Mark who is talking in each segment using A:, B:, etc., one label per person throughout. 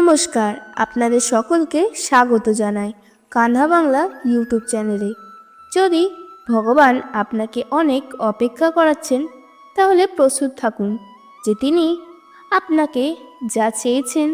A: নমস্কার, আপনাদের সকলকে স্বাগত জানাই কান্হা বাংলা ইউটিউব চ্যানেলে। যদি ভগবান আপনাকে অনেক অপেক্ষা করাচ্ছেন, তাহলে প্রস্তুত থাকুন যে তিনি আপনাকে যা চেয়েছেন,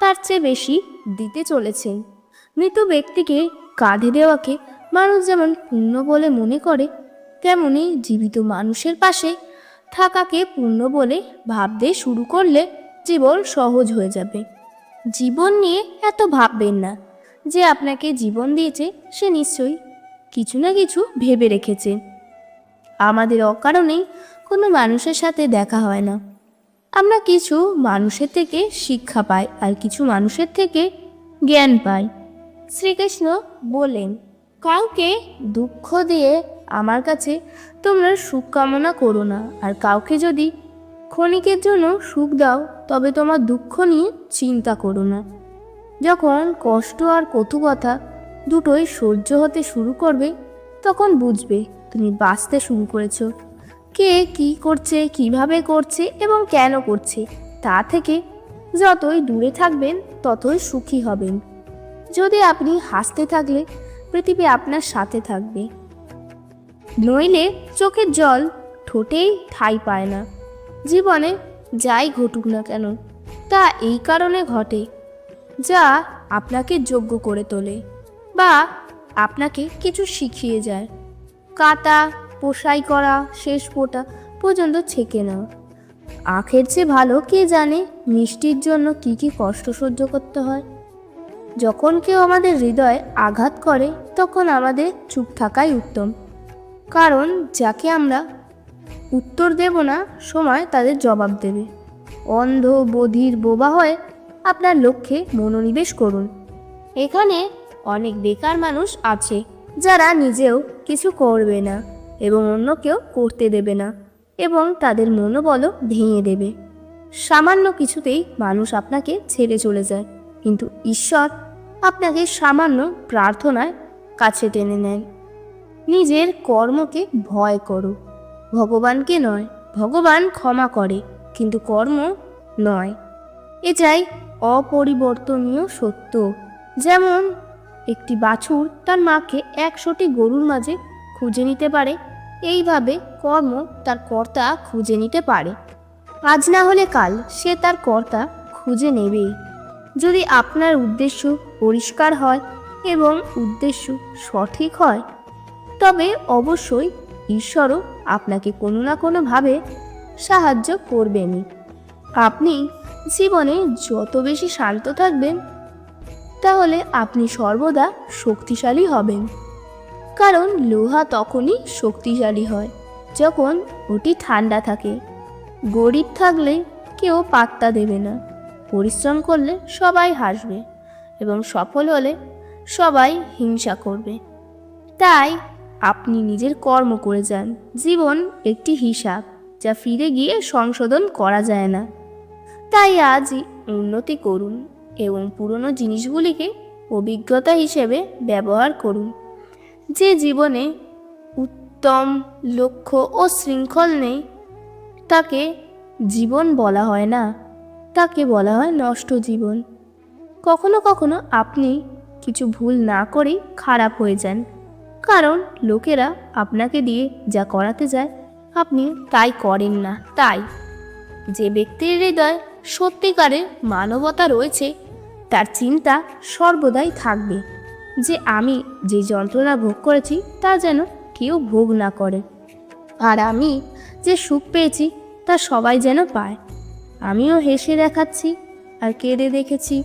A: তার চেয়ে বেশি দিতে চলেছেন। মৃত ব্যক্তিকে কাঁধে দেওয়াকে মানুষ যেমন পুণ্য বলে মনে করে, তেমনি জীবিত মানুষের পাশে থাকাকে পুণ্য বলে ভাবতে শুরু করলে জীবন সহজ হয়ে যাবে। জীবন নিয়ে এত ভাববেন না। যে আপনাকে জীবন দিয়েছে, সে নিশ্চয়ই কিছু না কিছু ভেবে রেখেছে। আমাদের অকারণেই কোনো মানুষের সাথে দেখা হয় না। আমরা কিছু মানুষের থেকে শিক্ষা পাই আর কিছু মানুষের থেকে জ্ঞান পাই। শ্রীকৃষ্ণ বলেন, কাউকে দুঃখ দিয়ে আমার কাছে তোমরা সুখ কামনা করো না। আর কাউকে যদি ক্ষণিকের জন্য সুখ দাও, তবে তোমার দুঃখ নিয়ে চিন্তা করো না। যখন কষ্ট আর কটু কথা দুটোই সহ্য হতে শুরু করবে, তখন বুঝবে তুমি বাঁচতে শুরু করেছ। কে কি করছে, কীভাবে করছে এবং কেন করছে, তা থেকে যতই দূরে থাকবেন, ততই সুখী হবেন। যদি আপনি হাসতে থাকলে, পৃথিবী আপনার সাথে থাকবে। নইলে চোখের জল ঠোঁটেই ঠাই পায় না। জীবনে যাই ঘটুক না কেন, তা এই কারণে ঘটে যা আপনাকে যোগ্য করে তোলে বা আপনাকে কিছু শিখিয়ে যায়। কাটা, পোষাই করা, শেষ ফোঁটা পর্যন্ত ছেঁকে নেওয়া আখের চেয়ে ভালো কে জানে মিষ্টির জন্য কি কি কষ্ট সহ্য করতে হয়। যখন কেউ আমাদের হৃদয়ে আঘাত করে, তখন আমাদের চুপ থাকাই উত্তম। কারণ যাকে আমরা উত্তর দেব না, সময় তাদের জবাব দেবে। অন্ধ বধির বোবা হয়ে আপনার লক্ষ্যে মনোনিবেশ করুন। এখানে অনেক বেকার মানুষ আছে, যারা নিজেও কিছু করবে না এবং অন্য কেউ করতে দেবে না এবং তাদের মনোবলও ভেঙে দেবে। সামান্য কিছুতেই মানুষ আপনাকে ছেড়ে চলে যায়, কিন্তু ঈশ্বর আপনাকে সামান্য প্রার্থনায় কাছে টেনে নেন। নিজের কর্মকে ভয় করো। ভগবানকে নয়, ভগবান ক্ষমা করে, কিন্তু কর্ম নয়। এটাই অপরিবর্তনীয় সত্য। যেমন একটি বাছুর তার মাকে একশোটি গরুর মাঝে খুঁজে নিতে পারে, এইভাবে কর্ম তার কর্তা খুঁজে নিতে পারে। আজ না হলে কাল সে তার কর্তা খুঁজে নেবেই যদি আপনার উদ্দেশ্য পরিষ্কার হয় এবং উদ্দেশ্য সঠিক হয়, তবে অবশ্যই ঈশ্বরও আপনাকে কোনো না কোনোভাবে সাহায্য করবেনই। আপনি জীবনে যত বেশি শান্ত থাকবেন, তাহলে আপনি সর্বদা শক্তিশালী হবেন। কারণ লোহা তখনই শক্তিশালী হয়, যখন ওটি ঠান্ডা থাকে। গরিব থাকলে কেউ পাত্তা দেবে না, পরিশ্রম করলে সবাই হাসবে এবং সফল হলে সবাই হিংসা করবে। তাই আপনি নিজের কর্ম করে যান। জীবন একটি হিসাব, যা ফিরে গিয়ে সংশোধন করা যায় না। তাই আজই উন্নতি করুন এবং পুরনো জিনিসগুলিকে অভিজ্ঞতা হিসেবে ব্যবহার করুন। যে জীবনে উত্তম লক্ষ্য ও শৃঙ্খল নেই, তাকে জীবন বলা হয় না। তাকে বলা হয় নষ্ট জীবন। কখনো কখনো আপনি কিছু ভুল না করেই খারাপ হয়ে যান। কারণ লোকেরা আপনাকে দিয়ে যা করাতে যায়, আপনি তাই করেন না, তাই। যে ব্যক্তির হৃদয় সত্যিকারের মানবতা রয়েছে, তার চিন্তা সর্বদাই থাকবে। যে আমি যে যন্ত্রণা ভোগ করেছি, তা যেন কেউ ভোগ না করে। আর আমি যে সুখ পেয়েছি, তা সবাই যেন পায়। আমিও হেসে দেখাচ্ছি, আর কেঁদে দেখেছি,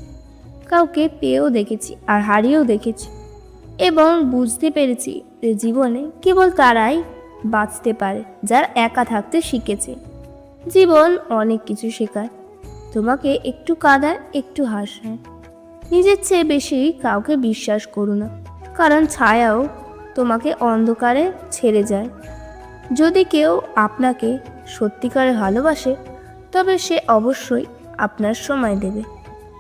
A: কাউকে পেয়েও দেখেছি, আর হারিয়েও দেখেছি। এবং বুঝতে পেরেছি যে জীবনে কেবল তারাই বাঁচতে পারে, যারা একা থাকতে শিখেছে। জীবন অনেক কিছু শেখায়। তোমাকে একটু কাঁদায়, একটু হাসায়। নিজের চেয়ে বেশি কাউকে বিশ্বাস করো না, কারণ ছায়াও তোমাকে অন্ধকারে ছেড়ে যায়। যদি কেউ আপনাকে সত্যিকারে ভালোবাসে, তবে সে অবশ্যই আপনার সময় দেবে।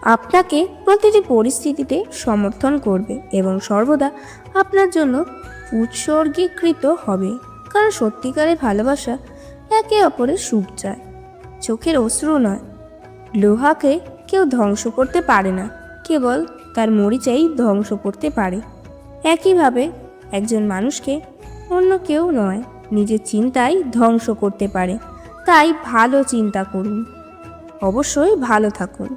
A: আপনাকে প্রতিটি পরিস্থিতিতে সমর্থন করবে এবং সর্বদা আপনার জন্য উৎসর্গীকৃত হবে। কারণ সত্যিকারের ভালোবাসা একে অপরের সুখ চায়, চোখের অশ্রু নয়। লোহাকে কেউ ধ্বংস করতে পারে না, কেবল তার মরিচাই ধ্বংস করতে পারে। একইভাবে একজন মানুষকে অন্য কেউ নয়, নিজের চিন্তাই ধ্বংস করতে পারে। তাই ভালো চিন্তা করুন। অবশ্যই ভালো থাকুন।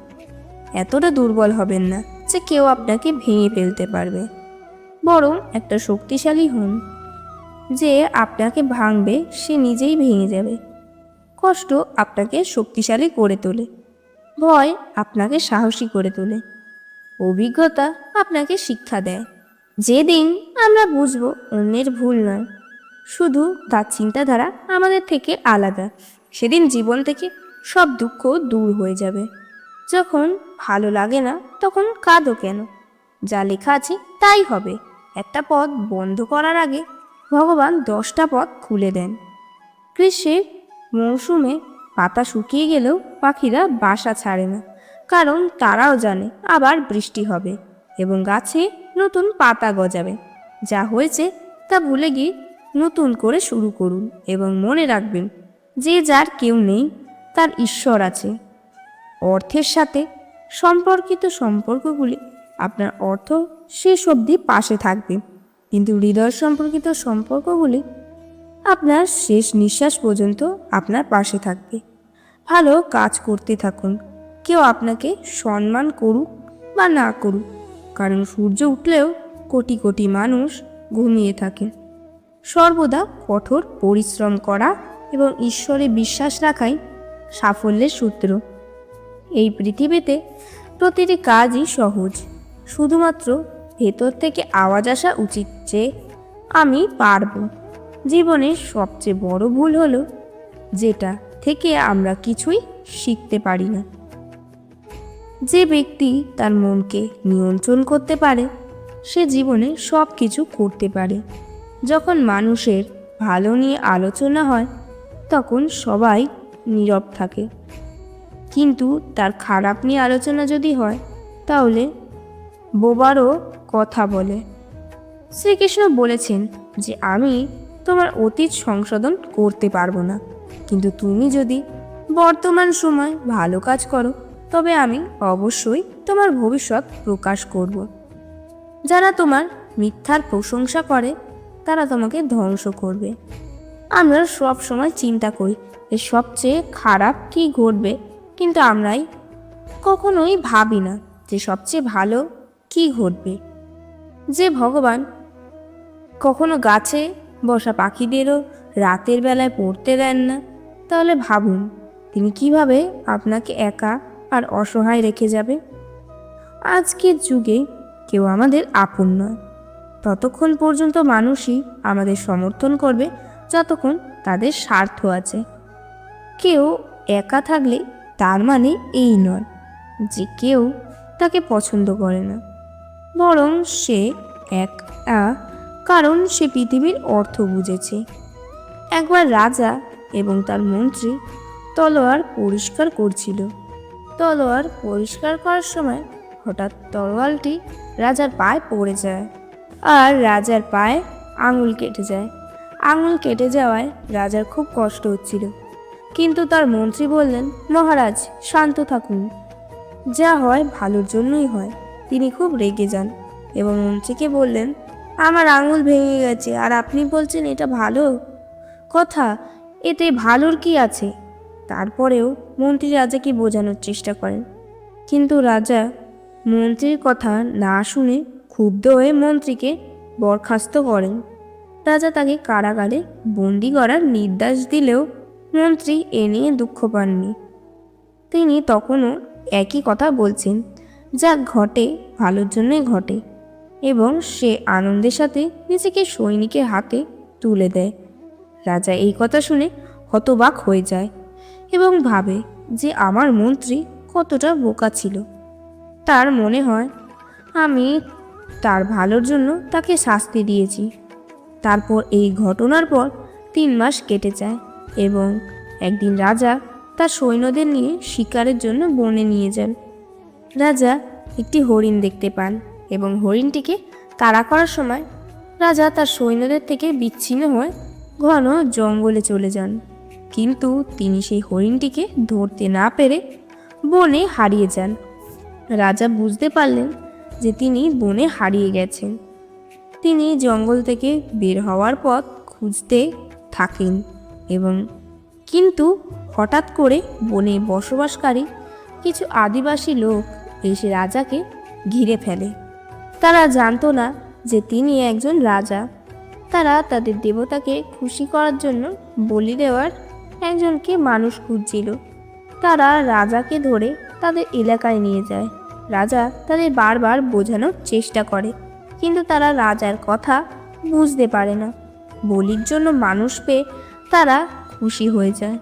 A: এতটা দুর্বল হবেন না যে কেউ আপনাকে ভেঙে ফেলতে পারবে। বরং একটা শক্তিশালী হন। যে আপনাকে ভাঙবে, সে নিজেই ভেঙে যাবে। কষ্ট আপনাকে শক্তিশালী করে তোলে। ভয় আপনাকে সাহসী করে তোলে। অভিজ্ঞতা আপনাকে শিক্ষা দেয়। যেদিন আমরা বুঝব অন্যের ভুল নয়, শুধু তার চিন্তাধারা আমাদের থেকে আলাদা, সেদিন জীবন থেকে সব দুঃখ দূর হয়ে যাবে। যখন ভালো লাগে না, তখন কাঁদো কেন? যা লেখা আছে তাই হবে। একটা পথ বন্ধ করার আগে ভগবান দশটা পথ খুলে দেন। গ্রীষ্মের মৌসুমে পাতা শুকিয়ে গেলেও পাখিরা বাসা ছাড়ে না, কারণ তারাও জানে আবার বৃষ্টি হবে এবং গাছে নতুন পাতা গজাবে। যা হয়েছে তা ভুলে গিয়ে নতুন করে শুরু করুন এবং মনে রাখবেন, যে যার কেউ নেই, তার ঈশ্বর আছে। অর্থের সাথে সম্পর্কিত সম্পর্কগুলি আপনার অর্থ শেষ অবধি পাশে থাকবে। কিন্তু হৃদয় সম্পর্কিত সম্পর্কগুলি আপনার শেষ নিঃশ্বাস পর্যন্ত আপনার পাশে থাকবে। ভালো কাজ করতে থাকুন। কেউ আপনাকে সম্মান করুক বা না করুক, কারণ সূর্য উঠলেও কোটি কোটি মানুষ ঘুমিয়ে থাকে সর্বদা কঠোর পরিশ্রম করা এবং ঈশ্বরে বিশ্বাস রাখাই সাফল্যের সূত্র। এই পৃথিবীতে প্রতিটি কাজই সহজ। শুধুমাত্র ভেতর থেকে আওয়াজ আসা উচিত যে আমি পারব। জীবনের সবচেয়ে বড় ভুল হলো যেটা থেকে আমরা কিছুই শিখতে পারি না। যে ব্যক্তি তার মনকে নিয়ন্ত্রণ করতে পারে, সে জীবনে সব কিছু করতে পারে। যখন মানুষের ভালো নিয়ে আলোচনা হয়, তখন সবাই নীরব থাকে। কিন্তু তার খারাপ নিয়ে আলোচনা যদি হয়, তাহলে বোবারও কথা বলে। শ্রীকৃষ্ণ বলেছেন যে আমি তোমার অতীত সংশোধন করতে পারব না। কিন্তু তুমি যদি বর্তমান সময় ভালো কাজ করো, তবে আমি অবশ্যই তোমার ভবিষ্যৎ প্রকাশ করব। যারা তোমার মিথ্যার প্রশংসা করে, তারা তোমাকে ধ্বংস করবে। আমরা সব সময় চিন্তা করি যে সবচেয়ে খারাপ কী ঘটবে কিন্তু আমরাই কখনোই ভাবি না যে সবচেয়ে ভালো কী ঘটবে। যে ভগবান কখনো গাছে বসা পাখিদেরও রাতের বেলায় পড়তে দেন না, তাহলে ভাবুন তিনি কীভাবে আপনাকে একা আর অসহায় রেখে যাবে। আজকের যুগে কেউ আমাদের আপন নয়। ততক্ষণ পর্যন্ত মানুষই আমাদের সমর্থন করবে, যতক্ষণ তাদের স্বার্থ আছে। কেউ একা থাকলে তার মানে এই নয় যে কেউ তাকে পছন্দ করে না। বরং সে এক কারণ সে পৃথিবীর অর্থ বুঝেছে। একবার রাজা এবং তার মন্ত্রী তলোয়ার পরিষ্কার করছিল। তলোয়ার পরিষ্কার করার সময় হঠাৎ তলোয়ারটি রাজার পায়ে পড়ে যায় আর রাজার পায়ে আঙুল কেটে যায়। আঙুল কেটে যাওয়ায় রাজার খুব কষ্ট হচ্ছিল। কিন্তু তার মন্ত্রী বললেন, মহারাজ, শান্ত থাকুন। যা হয় ভালোর জন্যই হয়। তিনি খুব রেগে যান এবং মন্ত্রীকে বললেন, আমার আঙুল ভেঙে গেছে, আর আপনি বলছেন এটা ভালো? কথা, এতে ভালোর কি আছে? তারপরেও মন্ত্রী রাজাকে বোঝানোর চেষ্টা করেন। কিন্তু রাজা মন্ত্রীর কথা না শুনে ক্ষুব্ধ হয়ে মন্ত্রীকে বরখাস্ত করেন। রাজা তাকে কারাগারে বন্দি করার নির্দেশ দিলেও মন্ত্রী এ নিয়ে দুঃখ পাননি। তিনি তখনও একই কথা বলছেন, যা ঘটে, ভালোর জন্যই ঘটে এবং সে আনন্দের সাথে নিজেকে সৈনিকের হাতে তুলে দেয়। রাজা এই কথা শুনে হতবাক হয়ে যায় এবং ভাবে যে আমার মন্ত্রী কতটা বোকা ছিল। তার মনে হয়, আমি তার ভালোর জন্য তাকে শাস্তি দিয়েছি। তারপর এই ঘটনার পর তিন মাস কেটে যায়। এবং একদিন রাজা তার সৈন্যদের নিয়ে শিকারের জন্য বনে নিয়ে যান। রাজা একটি হরিণ দেখতে পান এবং হরিণটিকে তাড়া করার সময় রাজা তার সৈন্যদের থেকে বিচ্ছিন্ন হয়ে ঘন জঙ্গলে চলে যান। কিন্তু তিনি সেই হরিণটিকে ধরতে না পেরে বনে হারিয়ে যান। রাজা বুঝতে পারলেন যে তিনি বনে হারিয়ে গেছেন। তিনি জঙ্গল থেকে বের হওয়ার পথ খুঁজতে থাকেন। এবং কিন্তু হঠাৎ করে বনে বসবাসকারী কিছু আদিবাসী লোক এসে রাজাকে ঘিরে ফেলে। তারা জানতো না যে তিনি একজন রাজা। তারা তাদের দেবতাকে খুশি করার জন্য বলি দেওয়ার একজনকে মানুষ খুঁজছিল। তারা রাজাকে ধরে তাদের এলাকায় নিয়ে যায়। রাজা তাদের বারবার বোঝানোর চেষ্টা করে, কিন্তু তারা রাজার কথা বুঝতে পারে না। বলির জন্য মানুষ পেয়ে তারা খুশি হয়ে যায়।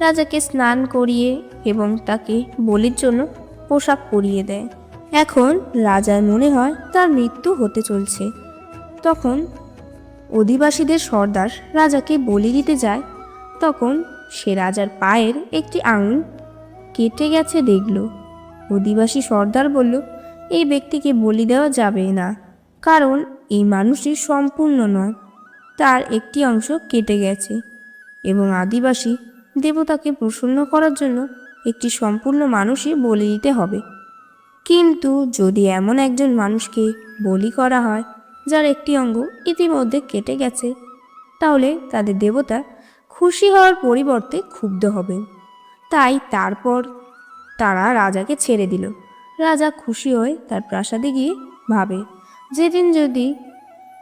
A: রাজাকে স্নান করিয়ে এবং তাকে বলির জন্য পোশাক পরিয়ে দেয়। এখন রাজার মনে হয় তার মৃত্যু হতে চলছে। তখন অধিবাসীদের সর্দার রাজাকে বলি দিতে যায়। তখন সে রাজার পায়ের একটি আঙুল কেটে গেছে দেখল। অধিবাসী সর্দার বলল, এই ব্যক্তিকে বলি দেওয়া যাবে না। কারণ এই মানুষটি সম্পূর্ণ নয়। তার একটি অংশ কেটে গেছে। এবং আদিবাসী দেবতাকে প্রসন্ন করার জন্য একটি সম্পূর্ণ মানুষই বলি দিতে হবে। কিন্তু যদি এমন একজন মানুষকে বলি করা হয়, যার একটি অঙ্গ ইতিমধ্যে কেটে গেছে, তাহলে তাদের দেবতা খুশি হওয়ার পরিবর্তে ক্ষুব্ধ হবেন। তাই তারপর তারা রাজাকে ছেড়ে দিল। রাজা খুশি হয়ে তার প্রাসাদে গিয়ে ভাবে, যেদিন যদি,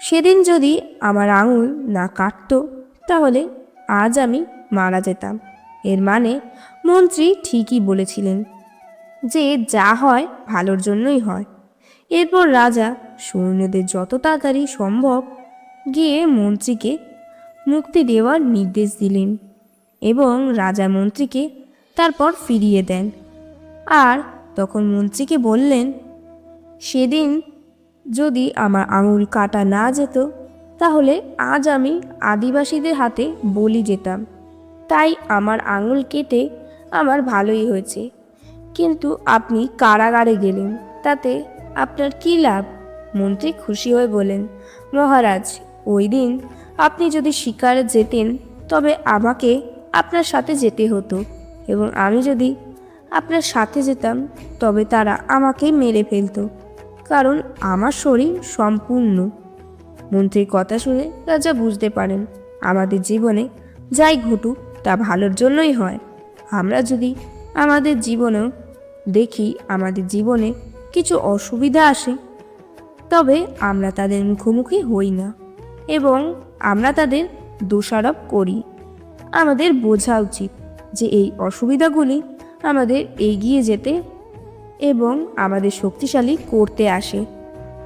A: সেদিন যদি আমার আঙুল না কাটতো, তাহলে আজ আমি মারা যেতাম। এর মানে মন্ত্রী ঠিকই বলেছিলেন যে যা হয় ভালোর জন্যই হয়। এরপর রাজা সৈন্যদের যত তাড়াতাড়ি সম্ভব গিয়ে মন্ত্রীকে মুক্তি দেওয়ার নির্দেশ দিলেন এবং রাজা মন্ত্রীকে তারপর ফিরিয়ে দেন। আর তখন মন্ত্রীকে বললেন, সেদিন যদি আমার আঙুল কাটা না যেত তাহলে আজ আমি আদিবাসীদের হাতে বলি যেতাম। তাই আমার আঙুল কেটে আমার ভালোই হয়েছে। কিন্তু আপনি কারাগারে গেলেন, তাতে আপনার কী লাভ? মন্ত্রী খুশি হয়ে বলেন মহারাজ, ওই দিন আপনি যদি শিকারে যেতেন, তবে আমাকে আপনার সাথে যেতে হতো। এবং আমি যদি আপনার সাথে যেতাম, তবে তারা আমাকে মেরে ফেলতো। কারণ আমার শরীর সম্পূর্ণ মন্ত্রীর কথা শুনে রাজা বুঝতে পারেন, আমাদের জীবনে যাই ঘটুক তা ভালোর জন্যই হয়। আমরা যদি আমাদের জীবনেও দেখি আমাদের জীবনে কিছু অসুবিধা আসে, তবে আমরা তাদের মুখোমুখি হই না এবং আমরা তাদের দোষারোপ করি। আমাদের বোঝা উচিত যে এই অসুবিধাগুলি আমাদের এগিয়ে যেতে এবং আমাদের শক্তিশালী করতে আসে।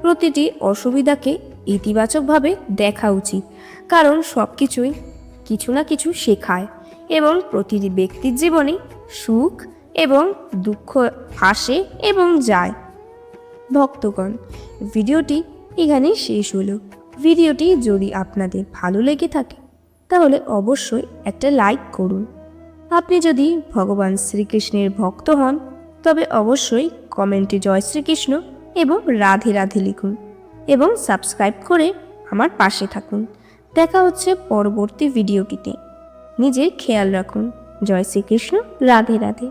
A: প্রতিটি অসুবিধাকে ইতিবাচকভাবে দেখা উচিত। কারণ সব কিছুই কিছু না কিছু শেখায় এবং প্রতিটি ব্যক্তির জীবনে সুখ এবং দুঃখ আসে এবং যায়। ভক্তগণ, ভিডিওটি এখানেই শেষ হলো। ভিডিওটি যদি আপনাদের ভালো লেগে থাকে, তাহলে অবশ্যই একটা লাইক করুন। আপনি যদি ভগবান শ্রীকৃষ্ণের ভক্ত হন, তবে অবশ্যই কমেন্টে জয় শ্রীকৃষ্ণ এবং রাধে রাধে লিখুন। এবং সাবস্ক্রাইব করে আমার পাশে থাকুন। দেখা হচ্ছে পরবর্তী ভিডিওটিতে। নিজের খেয়াল রাখুন। জয় শ্রীকৃষ্ণ। রাধে রাধে।